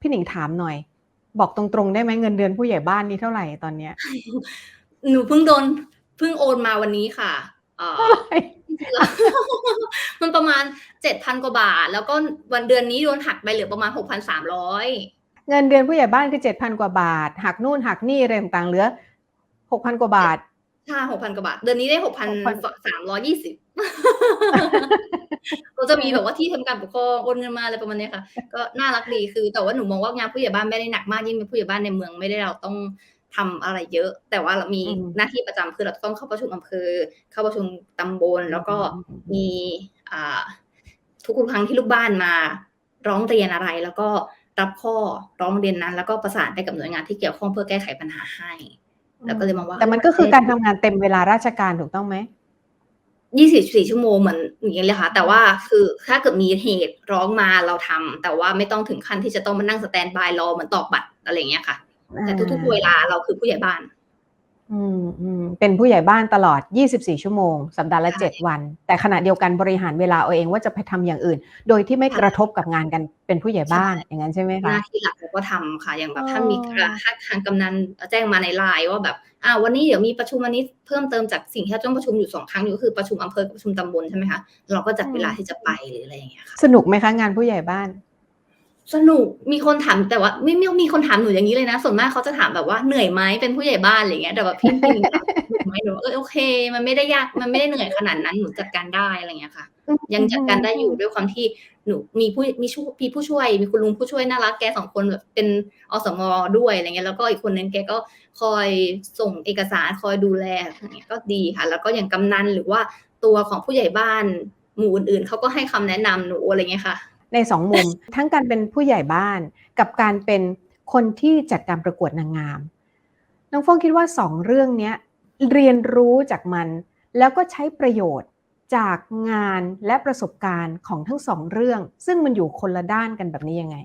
พี่หนิงถามหน่อย บอกตรงๆได้ไหมเงินเดือนผู้ใหญ่บ้านนี่เท่าไหร่ตอนเนี้ย หนูเพิ่งโดนเพิ่งโอนมาวันนี้ค่ะเอ่อเท่าไหร่จริงๆแล้วมันประมาณเจ็ดพันกว่าบาท แล้วก็วันเดือนนี้โดนหักไปเหลือประมาณหกพันสามร้อยเงินเดือนผู้ใหญ่บ้านคือเจ็ดพันกว่าบาท หักนู่นหักนี่อะไรต่างๆเหลือหกพันกว่าบาทใช่หกพันกว่าบาท เดือนนี้ได้หกพัน6,000สามร้อยยี่สิบ ก็จะมีแบบว่าที่ทำการปกครองโอนเงินมาอะไรประมาณเนี้ยค่ะ ก็น่ารักดีคือ แต่ว่าหนูมองว่างานผู้ใหญ่บ้านไม่ได้หนักมากยิ่งเป็นผู้ใหญ่บ้านในเมืองไม่ได้เราต้องทำอะไรเยอะ แต่ว่าเรามีอืมหน้าที่ประจำคือเราต้องเข้าประชุมอำเภอ เข้าประชุมตำบล แล้วก็มีอ่าทุกครั้งที่ลูกบ้านมา ร้องเรียนอะไรแล้วก็รับข้อร้องเรียนนั้น แล้วก็ประสานไปกับหน่วยงานที่เกี่ยวข้องเพื่อแก้ไขปัญหาให้ แล้วก็เลยมองว่า แต่มันก็คือการทำงานเต็มเวลาราชการถูกต้องไหม ยี่สิบสี่ชั่วโมงเหมือนอย่างนี้เลยค่ะ แต่ว่าคือถ้าเกิดมีเหตุร้องมาเราทำแต่ว่าไม่ต้องถึงขั้นที่จะต้องมานั่งสแตนบายรอเหมือนตอกบัตรอะไรอย่างเงี้ยค่ะ แต่ทุกๆเวลาเราคือผู้ใหญ่บ้าน อืมอืมเป็นผู้ใหญ่บ้านตลอด 24 ชั่วโมง สัปดาห์ละใช่7วัน แต่ขณะเดียวกันบริหารเวลาเอาเองว่าจะไปทำอย่างอื่น โดยที่ไม่กระทบกับงานกันเป็นผู้ใหญ่บ้านอย่างนั้นใช่ไหมหคะน้าที่หลักเราก็ทำค่ะ อย่างแบบอ๋อถ้ามีถ้าทางกำนันแจ้งมาในไลน์ว่าแบบอ่าวันนี้เดี๋ยวมีประชุมวันนี้เพิ่มเติมจากสิ่งที่เราต้องประชุมอยู่สองครั้งอยู่ก็คือประชุมอำเภอกับประชุมตำบลใช่ไหมคะเราก็จัดเวลาที่จะไปหรืออะไรอย่างเงี้ยค่ะสนุกไหมคะงานผู้ใหญ่บ้าน สนุกมีคนถามแต่ว่า ไม่ไม่มีคนถามหนูอย่างนี้เลยนะ ส่วนมากเขาจะถามแบบว่าเหนื่อยไหมเป็นผู้ใหญ่บ้านอะไรเงี้ยแต่แบบพี่พี่หนิงถามเหนื่อยไหมหนูเออโอเค มันไม่ได้ยากมันไม่ได้เหนื่อยขนาดนั้นหนูจัดการได้อะไรเงี้ยค่ะ ยังจัดการได้อยู่ด้วยความที่หนูมีผู้มีชู้มีผู้ช่วย มีคุณลุงผู้ช่วยน่ารักแกสองคนแบบเป็นอสมด้วยอะไรเงี้ยแล้วก็อีกคนนึงแกก็คอยส่งเอกสารคอยดูแลอย่างเงี้ยก็ดีค่ะ แล้วก็อย่างกำนันหรือว่าตัวของผู้ใหญ่บ้านหมู่อื่นๆเขาก็ให้คำแนะนำหนูอะไรเงี้ยค่ะ ในสองมุม ทั้งการเป็นผู้ใหญ่บ้านกับการเป็นคนที่จัดการประกวดนางงาม น้องฟองคิดว่าสองเรื่องเนี้ยเรียนรู้จากมัน แล้วก็ใช้ประโยชน์จากงานและประสบการณ์ของทั้งสองเรื่อง ซึ่งมันอยู่คนละด้านกันแบบนี้ยังไง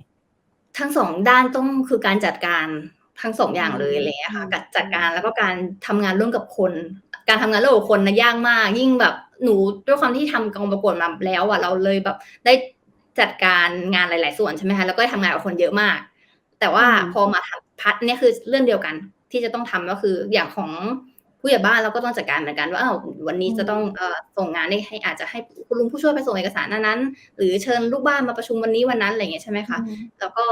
ทั้งสองด้านต้องคือการจัดการทั้งสองอย่างเลยอะไรอย่างเงี้ยค่ะอืมการจัดการแล้วก็การทำงานร่วมกับคน การทำงานร่วมกับคนนะยากมาก ยิ่งแบบหนูด้วยความที่ทำกองประกวดมาแล้วอะเราเลยแบบได้ จัดการงานหลาย ๆ ส่วนใช่ไหมคะแล้วก็ได้ทำงานกับคนเยอะมาก แต่ว่าอืมพอมาทำพัดเนี่ยคือเรื่องเดียวกันที่จะต้องทำก็คืออย่างของผู้ใหญ่บ้านเราก็ต้องจัดการเหมือนกันว่าอ้าววันนี้จะต้องเอ่อส่งงานให้ให้อาจจะให้คุณลุงผู้ช่วยไปส่งเอกสารนั้นๆหรือเชิญลูกบ้านมาประชุมวันนี้วันนั้นอะไรอย่างเงี้ยใช่ไหมคะแล้วก็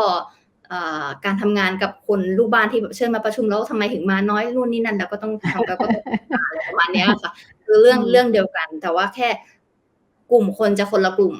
เอ่อการทำงานกับคนลูกบ้านที่แบบเชิญมาประชุมแล้วทำไมถึงมาน้อยนู่นนี่นั่นเราก็ต้องทำแล้วก็ต้องอะไรประมาณเนี้ยค่ะคือเรื่องอืมเรื่องเดียวกัน แต่ว่าแค่กลุ่มคนจะคนละกลุ่ม